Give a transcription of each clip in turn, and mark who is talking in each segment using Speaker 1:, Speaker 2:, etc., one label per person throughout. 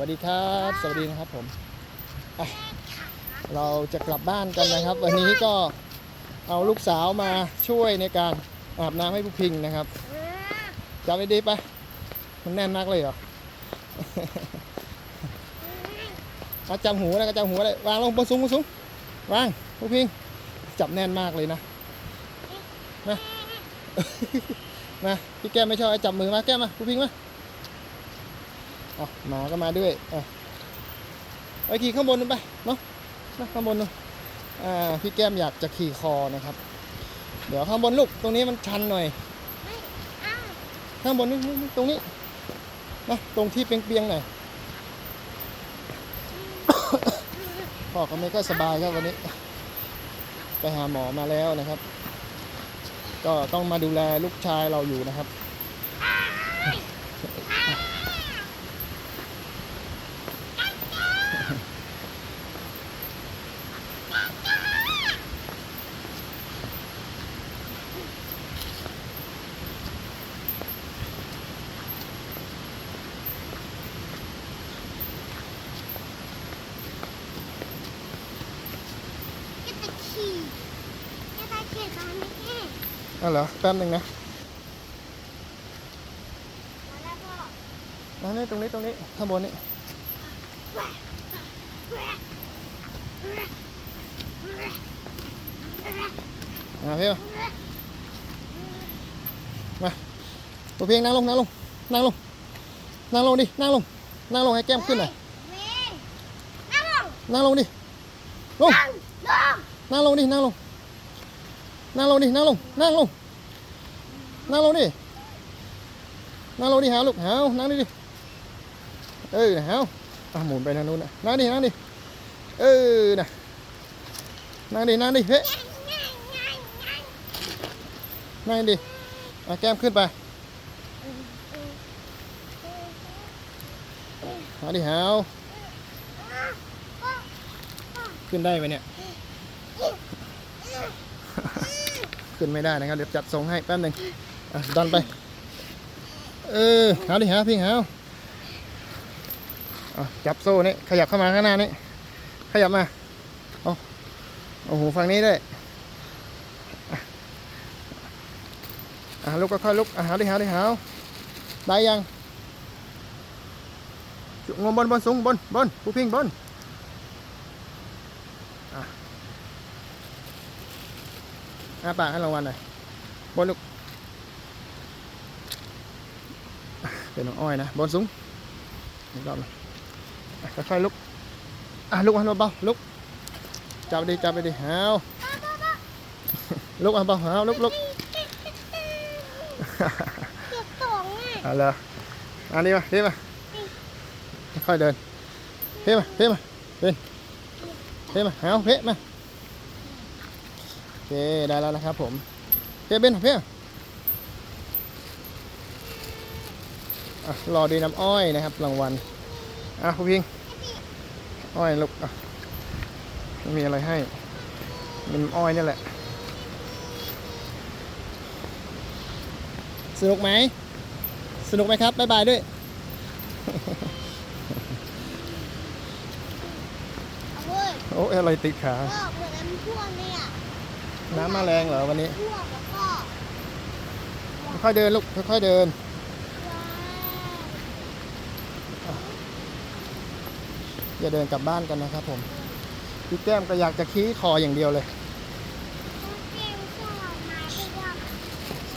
Speaker 1: วัสดีครับ สวัสดีนะครับผมอะเราจะกลับบ้านกันนะครับ วันนี้ก็เอาลูกสาวมาช่วยในการอาบน้ำให้ผู้พิงนะครับจับไปดีๆไปมันแน่นมากเลยเหรอเอาจับหูนะก็จับหูเลยวางลงบนสูงบนสูงวางผู้พิงจับแน่นมากเลยนะมามาพี่แก้มไม่ชอบไอ้จับมือมาแก้มมาผู้พิงมา อะหมาก็มาด้วยอะไปขี่ข้างบนนู่นไปเนาะมาข้างบนนู่นอ่าพี่แก้มอยากจะขี่คอนะครับ เดี๋ยวข้างบนลูกตรงนี้มันชันหน่อยข้างบนนี่นี่ตรงนี้นะตรงที่เปียงๆหน่อยพ่อเขาไม่ก็สบายครับวันนี้ ไปหาหมอมาแล้วนะครับ ก็ต้องมาดูแลลูกชายเราอยู่นะครับ
Speaker 2: แกตะขี่แกตะขี่ตอนนี้แก
Speaker 1: อ้าวเหรอแป๊บหนึ่งนะ
Speaker 2: มาแล้วพ่อ
Speaker 1: นั่นนี่ตรงนี้ตรงนี้ข้างบนนี่มาพี่มามาตัวเพียงนั่งลงนั่งลงนั่งลงนั่งลงดินั่งลงนั่งลงให้แก้มขึ้นหน่อย
Speaker 2: เว้ยนั่งลง
Speaker 1: นั่งลงดิลง
Speaker 2: นั่งลง
Speaker 1: นั่งลงดินั่งลงนั่งลงดินั่งลงนั่งลงนั่งลงดินั่งลงดิหาลูกหาวนั่งดิดิเออหาวอะหมุนไปทางนู้นนะนั่งดินั่งดิเออนะนั่งดินั่งดิเฮ้
Speaker 2: ย
Speaker 1: นั่งดิอะแก้มขึ้นไปหาดิหาวขึ้นได้ไหมเนี่ย ขึ้นไม่ได้นะครับ เดี๋ยวจัดทรงให้แป๊บหนึ่งดันไป เออหาดิหาพี่หาจับโซ่นี่ขยับเข้ามาข้างหน้านี่ขยับมาเอาโอ้โหฝั่งนี้ด้วยอะอะลุกก็ค่อยลุกอะหาดิหาดิหาวได้ยังงมบนบนสูงบนบนผู้พิงบนอะ อาปากให้รางวัลหน่อยบนลุกเป็นน้องอ้อยนะบอลสูงอีกรอบหนึงอะค่อยๆลุกอะลุกมาเบาๆลุกจับไปดีจับไปดีหาวลุกอะเบาหาวลุกลุก
Speaker 2: เจ็บสองอะ
Speaker 1: เอาเลยอันนี้มาเฮ้มาค่อยๆเดินเฮ้มาเฮ้มาเดินเฮ้มาหาวเฮ้มาโอ เคได้แล้วนะครับผมเฮ้เบนเฮ้มาอะรอดีน้ำอ้อยนะครับรางวัลอะคุณพิงอ้อยลูกอะไม่มีอะไรให้เป็นน้ำอ้อยนี่แหละสนุกไหมสนุกไหมครับบ๊ายบายด้วย
Speaker 2: เอาเว้ย
Speaker 1: โอ้ยอะไรติดขา
Speaker 2: พ่อเหมือนน้ำท่วมเลยอะ
Speaker 1: น้ำมาแรงเหรอวันนี้
Speaker 2: ท่วมแล้วก็
Speaker 1: ค่อยๆเดินลูก ค่อยๆเดิน
Speaker 2: ว้าว
Speaker 1: อย่าเดินกลับบ้านกันนะครับผมพี่แก้มก็อยากจะขี้คออย่างเดียวเลย
Speaker 2: เกมชอบมาที่ว่า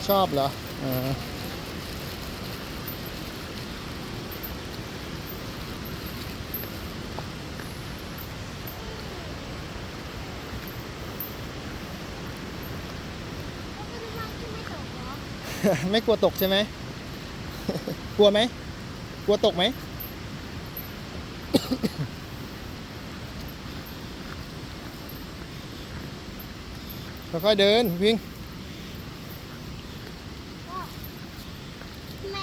Speaker 1: ชอบเหรออ่า ไม่กลัวตกใช่ไหม กลัวไหม กลัวตกไหม ค่อยๆเดินพิง
Speaker 2: ทำไม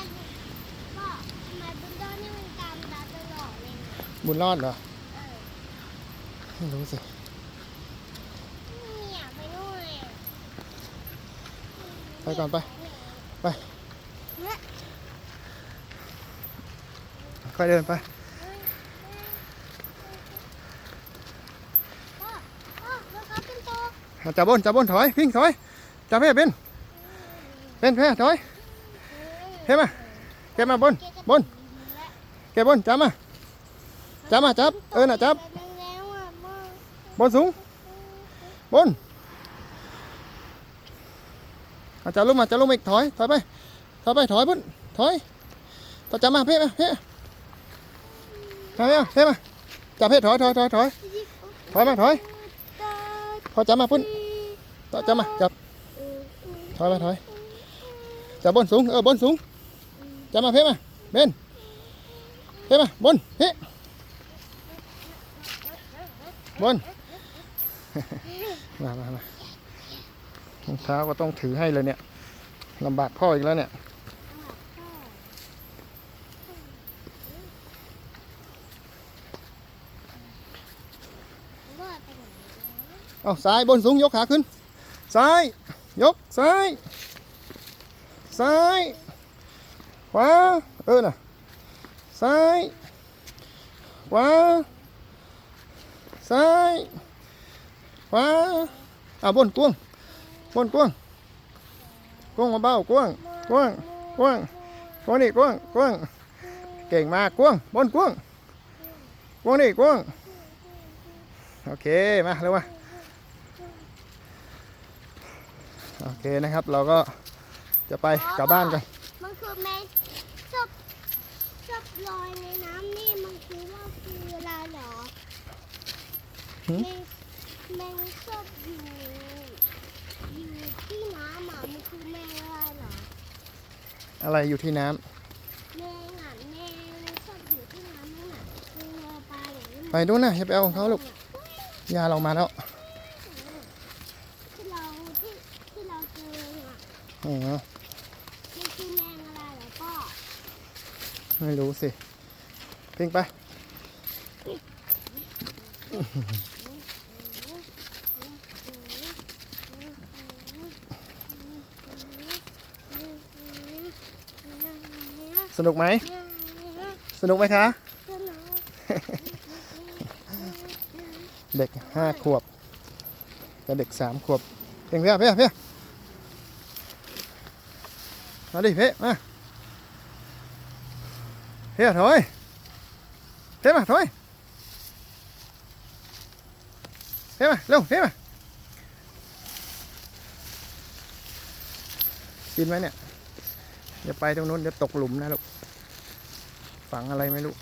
Speaker 2: พ่อทำไมบุญรอดนี่มันตามเราตลอเลย
Speaker 1: บุญรอดเหรอ
Speaker 2: เอ
Speaker 1: ไม่รู้สิ
Speaker 2: ไป
Speaker 1: ก่อนไป ไป ค่อยเดินไป จับบนจับบนถอยพิงถอย จับแม่เป็นเป็นแม่ถอยเฮ้มาเก็บมาบนบนเก็บบนจับมาจับมาจับเออน่ะจับ
Speaker 2: บ
Speaker 1: นสูงบน อาจับลงมาจับลงมอีกถอยถอยไปถอยไปถอยบนถอยต่อจับมาเพ่มาเพ่ถอยมาเพ่มาจับเพ่ถอยถอยถอยถอยถอยมาถอยพอจับมาพุ่นต่อจับมาจับถอยมาถอยจับบนสูงเออบนสูงจับมาเพ่มาเบนเพ่มาบนเพ่บนมามามา รองเท้าก็ต้องถือให้เลยเนี่ยลำบากพ่ออีกแล้วเนี่ยเอาซ้ายบนสูงยกขาขึ้น ซ้าย ยก ซ้าย ซ้าย ขวา เออน่ะ ซ้าย ขวา ซ้าย ขวา อะบนกวง บนกวงกวงมาเบากวงกวงกวงกวงนี่กวงกวงเก่งมากกวงบนกวงกวงนี่กวงโอเคมาเร็วมาโอเคนะครับเราก็จะไปกลับบ้านกัน
Speaker 2: มันคือแมงชอบชอบลอยในน้ำนี่มันคือว่าคืออะไรเหรอ
Speaker 1: หืม
Speaker 2: แมงแมงชอบอยู่อยู่ที่น้ำอะมัน คือแมงอะไรเหรอ
Speaker 1: อะไรอยู่ที่น้
Speaker 2: แมงอะแมงชอบอยู่ที่น้ำนั่นน่ะมันลอยไปอย่างนี้ำ
Speaker 1: ไปดูนนะอย่าไปเอาของเขาลูกยาเรามาแล้ว
Speaker 2: ที่เราที่ที่เราเจออะ
Speaker 1: อ๋อ
Speaker 2: มันคือแมงอะไรเหรอพ่อ
Speaker 1: ไม่รู้สิเพ่งไป สนุกไหม สนุกไหมคะ เด็กห้าขวบกับเด็กสามขวบเพ่งเพี้ยเพี้ยเพี้ยมาดิเพ่มาเพี้ยถอยเพ่มาถอยเพ่มาเร็วเพ่มากินไหมเนี่ย อย่าไปตรงนู้นเดี๋ยวตกหลุมนะลูก ฝังอะไรไม่รู้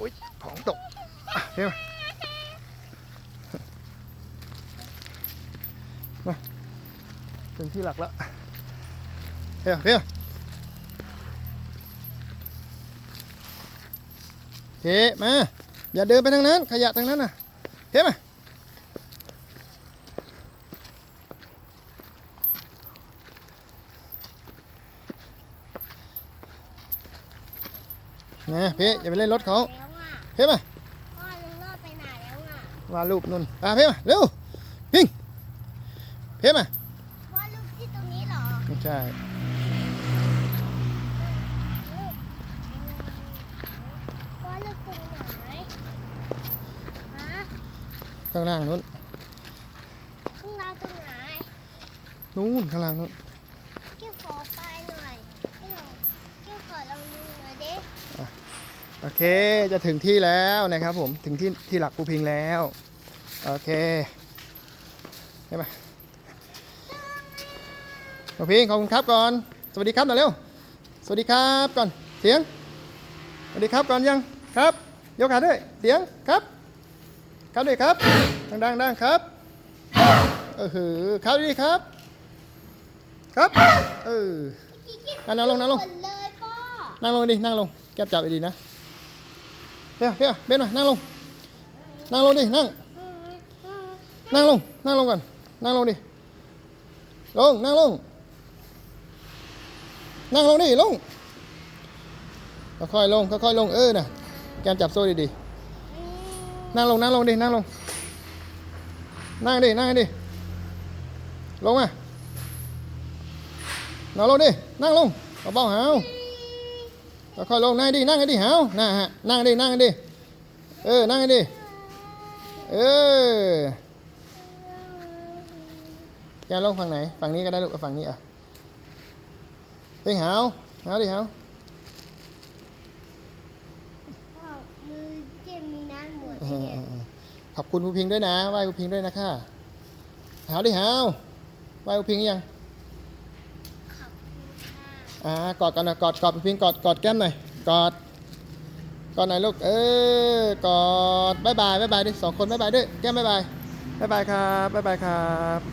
Speaker 1: อุ้ยของตกอะเพ่มาถึงที่หลักแล้วเพียเพียเฮ้มา อย่าเดินไปทางนั้น ขยะทางนั้นนะเฮ้มา นี่ยเพ่อย่าไปเล่นรถเขา
Speaker 2: แล้วอะ
Speaker 1: เพ่มา
Speaker 2: พ่อลุงรอดไปไหนแล้วอะ
Speaker 1: วาดรูปนุ่นอะเพ่มาเร็วพิงเพ่มา
Speaker 2: พ่อลูกที่ตรงนี้เหรอ
Speaker 1: ไม่ใช่
Speaker 2: พ่อลูกตรงไหนฮะ
Speaker 1: ข้างล่างนู้น
Speaker 2: ข้างล่างตรงไหน
Speaker 1: นู้นข้างล่างนู้น
Speaker 2: เกี่ยวขอไปหน่อยเกี่ยวเกี่ยวขอลองดูหน่อยดิ
Speaker 1: โอเคจะถึงที่แล้วนะครับผมถึงที่ที่หลักภูพิงแล้ว โอเคใช่ไหมภูพิงขอบคุณครับก่อน สวัสดีครับหน่อยเร็ว สวัสดีครับก่อนเสียง สวัสดีครับก่อนยังครับ ยกขาด้วยเสียงครับ ครับด้วยครับดังดังดังครับเออหือครับดีครับ ครับเอออะนั่งลงนั่งลง
Speaker 2: หมดเลยพ่อ
Speaker 1: นั่งลงดินั่งลงแก้บจับดีๆนะเพี้ยเพี้ยเบนมานั่งลง นั่งลงดิ นั่ง นั่งลง นั่งลงก่อน นั่งลงดิ ลง นั่งลง นั่งลงดิ ลง ค่อยๆลง ค่อยๆลง เออน่ะ แกมจับโซ่ดีๆ นั่งลง นั่งลงดิ นั่งลง นั่งดิ นั่งดิ ลงมา นั่งลงดิ นั่งลงเบาๆหาว ค่อยลงนั่งดินั่งดิหาวน่าฮะนั่งดินั่งดิเออนั่งดิเออก้มลงฝั่งไหนฝั่งนี้ก็ได้ลูกเอาฝั่งนี้อะเฮ้ยหาวหาดิ
Speaker 2: เจมมีน้ำหมด
Speaker 1: เอ
Speaker 2: เล
Speaker 1: อยเออเออขอบคุณครูพิงด้วยนะไหว้ครูพิงด้วยนะค่ะหาวดิหาวไหว้ครูพิงยัง
Speaker 2: อ่า
Speaker 1: กอดกันนะกอดกอดพิงกอดกอดแก้มหน่อยกอดกอดหน่อยลูกเออกอดบายบายบายบายดิสองคนบายบายด้วยแก้มบายบายบายบายครับบายบายครับ